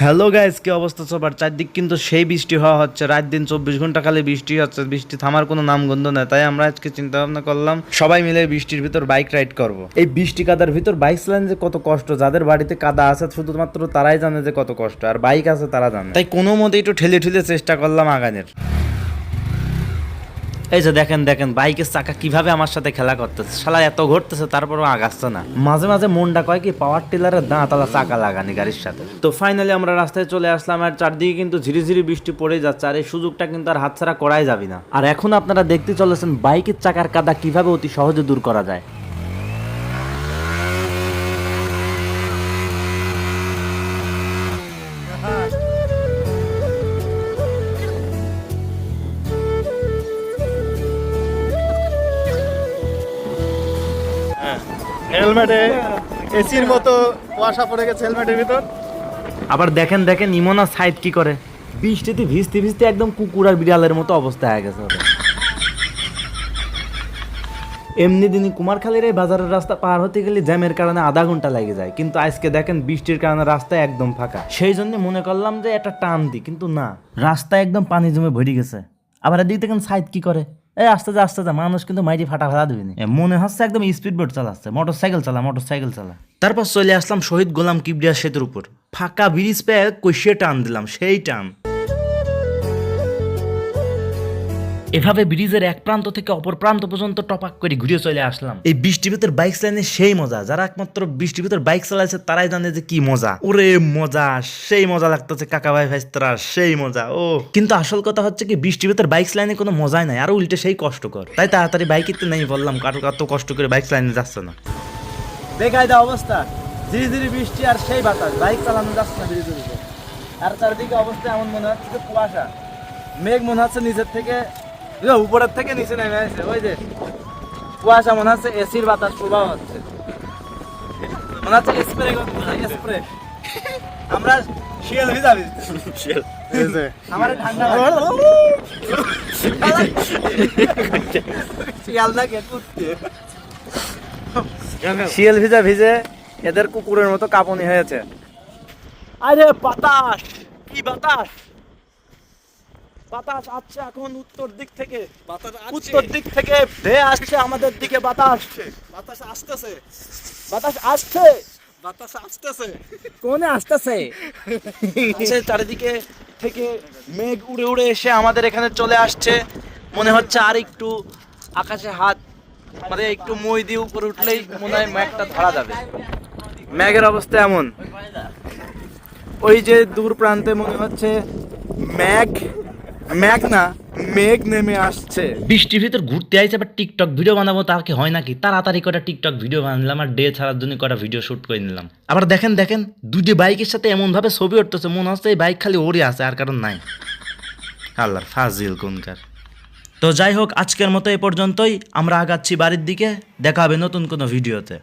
Hello guys কি অবস্থা সবার? চারদিক কিন্তু সেই বৃষ্টি হওয়া হচ্ছে। রাত দিন চব্বিশ ঘণ্টা খালি বৃষ্টি হচ্ছে। বৃষ্টি থামার কোনো নামগন্ধ নেই, তাই আমরা আজকে চিন্তা ভাবনা করলাম, সবাই মিলে বৃষ্টির ভিতর বাইক রাইড করব। এই বৃষ্টি কাদার ভিতর বাইক চালান যে কত কষ্ট, যাদের বাড়িতে কাদা আছে শুধুমাত্র তারাই জানে যে কত কষ্ট, আর বাইক আছে তারা জানে। তাই কোনো মতে একটু ঠেলে ঠেলে চেষ্টা করলাম আগানের। এই যে দেখেন দেখেন, বাইকের চাকা কীভাবে আমার সাথে খেলা করতেছে? শালা এত ঘটতেছে তারপরও আগাচ্ছে না। মাঝে মাঝে মনটা কয় কি পাওয়ার টিলারের দাঁত আলা চাকা লাগানি গাড়ির সাথে। তো ফাইনালি আমরা রাস্তায় চলে আসলাম আর চারদিকে কিন্তু ঝিরি ঝিরি বৃষ্টি পড়ে যাচ্ছে আর এই সুযোগটা কিন্তু আর হাতছাড়া করাই যাবি না। আর এখন আপনারা দেখতে চলেছেন বাইকের চাকার কাদা কীভাবে অতি সহজে দূর করা যায়। হেলমেটে, এসির মতো কুয়াশা পড়ে গেছে হেলমেটের ভিতর। আবার দেখেন দেখেন ইমনা সাইড কি করে? বৃষ্টিতে ভিজতে ভিজতে একদম কুকুর আর বিড়ালের মতো অবস্থা হয়ে গেছে এমনি দিনই কুমারখালীর এই বাজারের রাস্তা পার হতে গেলে জ্যামের কারণে আধা ঘণ্টা লেগে যায়। কিন্তু আজকে দেখেন, বৃষ্টির কারণে রাস্তা একদম ফাঁকা। সেই জন্য মনে করলাম যে একটা টান দি কিন্তু না। রাস্তা একদম পানি জমে ভরে গেছে। আবার এদিক দেখেন সাইড কি করে? এই আস্তে যা আস্তে যা, মানুষ কিন্তু মাইটি ফাটা ফাটা দিবি না। মনে হচ্ছে একদম স্পিড বোট চালাচ্ছে মোটর সাইকেল চালা মোটর সাইকেল চালা। তারপর চলে আসলাম শহীদ গোলাম কিবরিয়া সেতুর উপর। ফাঁকা ব্রিজ পেয়ে কষিয়ে টান দিলাম, সেই টান। এভাবে ব্রিজের এক প্রান্ত থেকে অপর প্রান্ত পর্যন্ত টপাক করে ঘুরে চলে আসলাম। এই বৃষ্টি ভিতর বাইক চালানো সেই মজা যারা একমাত্র বৃষ্টি ভিতর বাইক চালাইছে তারাই জানে যে কি মজা। ওরে মজা সেই মজা লাগতেছে কাকা ভাই ভাইস্তরা সেই মজা ও। কিন্তু আসল কথা হচ্ছে কি বৃষ্টি ভিতর বাইক চালানো কোনো মজাই নাই আর উল্টে সেই কষ্টকর। তাই তাড়াতাড়ি বাইক কিনতে নেই বললাম কারও এত কষ্ট করে বাইক চালানো যাচ্ছে না। দেখাই দাও অবস্থা ধীরে ধীরে বৃষ্টি আর সেই বাতাস বাইক চালানো যাচ্ছে না ধীরে ধীরে আর চারিদিকে অবস্থা এমন মনে হচ্ছে যে কুয়াশা। মেঘ মনে হচ্ছে নিজের থেকে উপরের থেকে নিচে নেমে আসছে ওই যে কুয়াশা মনে হচ্ছে এসির বাতাস প্রবাহ হচ্ছে। মনে হচ্ছে স্প্রে স্প্রে। আমরা শিয়াল হয়ে যাবি এই আমার ঠান্ডা শিয়াল না শিয়াল ভিজা ভিজে এদের কুকুরের মতো কাঁপুনি হয়েছে। আরে বাতাস! কি বাতাস? বাতাস আসছে এখন উত্তর দিক থেকে। বাতাস উত্তর দিক থেকে ভেয়ে আসছে আমাদের দিকে বাতাস বাতাস আসতেছে। বাতাস আসছে। বাতাস আসতেছে। কোনে আসতেছে? আসছে চারিদিকে থেকে মেঘ উড়ে উড়ে এসে আমাদের এখানে চলে আসছে। মনে হচ্ছে আর একটু আকাশে হাত মানে একটু মই দিয়ে উপরে উঠলেই মনে হয় মেঘটা ধরা যাবে। ম্যাগের অবস্থা এমন। ওই যে দূর প্রান্তে মনে হচ্ছে ম্যাগ ম্যাগ না মেঘ নেমে আসছে। বৃষ্টির ভিতর ঘুরতে আইছে, আবার টিকটক ভিডিও বানাবো, তার কি হয় নাকি? তাড়াতাড়ি কটা টিকটক ভিডিও বানালাম, আর ডে ছাড়ার জন্য কটা ভিডিও শুট করে নিলাম। আবার দেখেন দেখেন দুটি বাইকের সাথে এমন ভাবে ছবি উঠতেছে, মনে হচ্ছে এই বাইক খালি ওরই আছে, আর কারণ নাই। আল্লাহর ফাজিল কোনকার। তো যাই হোক, আজকের মতো এ পর্যন্তই, আমরা আগাচ্ছি বাড়ির দিকে, দেখা হবে নতুন কোনো ভিডিওতে।